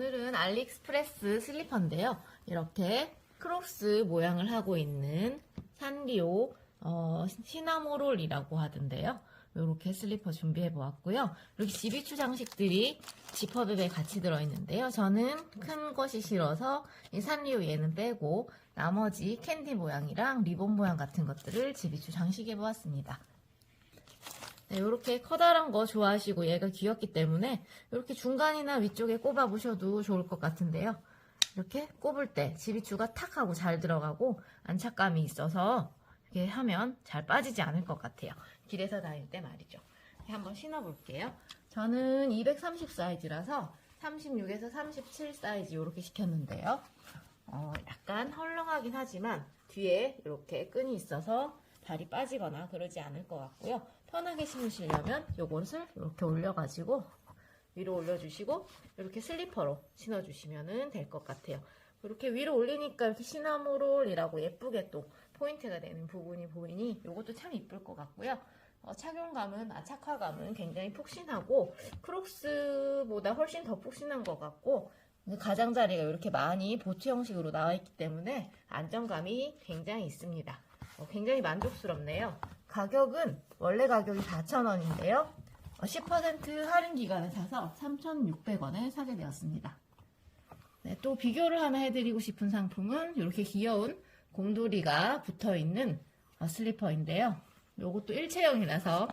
오늘은 알리익스프레스 슬리퍼인데요. 이렇게 크록스 모양을 하고 있는 산리오 어, 시나모롤이라고 하던데요. 이렇게 슬리퍼 준비해 보았고요. 이렇게 지비추 장식들이 지퍼백에 같이 들어있는데요. 저는 큰 것이 싫어서 이 산리오 얘는 빼고 나머지 캔디 모양이랑 리본 모양 같은 것들을 지비추 장식해 보았습니다. 네, 이렇게 커다란 거 좋아하시고 얘가 귀엽기 때문에 이렇게 중간이나 위쪽에 꼽아 보셔도 좋을 것 같은데요. 이렇게 꼽을 때 지비추가 탁 하고 잘 들어가고 안착감이 있어서 이렇게 하면 잘 빠지지 않을 것 같아요. 길에서 다닐 때 말이죠. 한번 신어볼게요. 저는 230 사이즈라서 36에서 37 사이즈 이렇게 시켰는데요. 어, 약간 헐렁하긴 하지만 뒤에 이렇게 끈이 있어서 발이 빠지거나 그러지 않을 것 같고요. 편하게 신으시려면 요것을 이렇게 올려가지고 위로 올려주시고 이렇게 슬리퍼로 신어주시면 될 것 같아요. 이렇게 위로 올리니까 이렇게 시나모롤이라고 예쁘게 또 포인트가 되는 부분이 보이니 이것도 참 이쁠 것 같고요. 어, 착용감은, 아, 착화감은 굉장히 푹신하고 크록스보다 훨씬 더 푹신한 것 같고 가장자리가 이렇게 많이 보트 형식으로 나와 있기 때문에 안정감이 굉장히 있습니다. 어, 굉장히 만족스럽네요. 가격은 원래 가격이 4,000원인데요. 10% 할인 기간에 사서 3,600원에 사게 되었습니다. 네, 또 비교를 하나 해드리고 싶은 상품은 이렇게 귀여운 곰돌이가 붙어있는 어, 슬리퍼인데요. 이것도 일체형이라서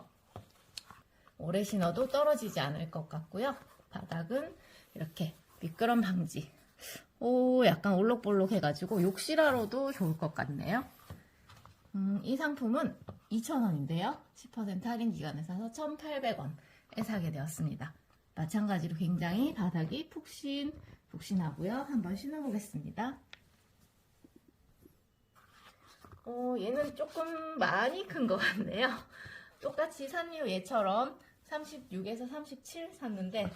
오래 신어도 떨어지지 않을 것 같고요. 바닥은 이렇게 미끄럼 방지. 오, 약간 올록볼록 해가지고 욕실하러도 좋을 것 같네요. 음, 이 상품은 2,000원인데요. 10% 할인 기간에 사서 1,800원에 사게 되었습니다. 마찬가지로 굉장히 바닥이 푹신, 푹신하고요. 한번 신어보겠습니다. 어, 얘는 조금 많이 큰 것 같네요. 똑같이 산리오 얘처럼 36에서 37 샀는데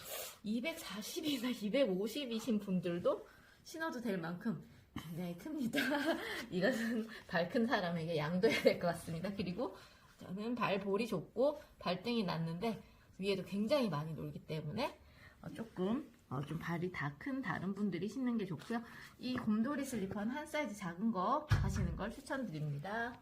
240이나 250이신 분들도 신어도 될 만큼 굉장히 큽니다. 이것은 발 큰 사람에게 양도해야 될 것 같습니다. 그리고 저는 발볼이 좁고 발등이 났는데 위에도 굉장히 많이 놀기 때문에 어, 조금 어, 좀 발이 다 큰 다른 분들이 신는 게 좋고요. 이 곰돌이 슬리퍼는 한 사이즈 작은 거 하시는 걸 추천드립니다.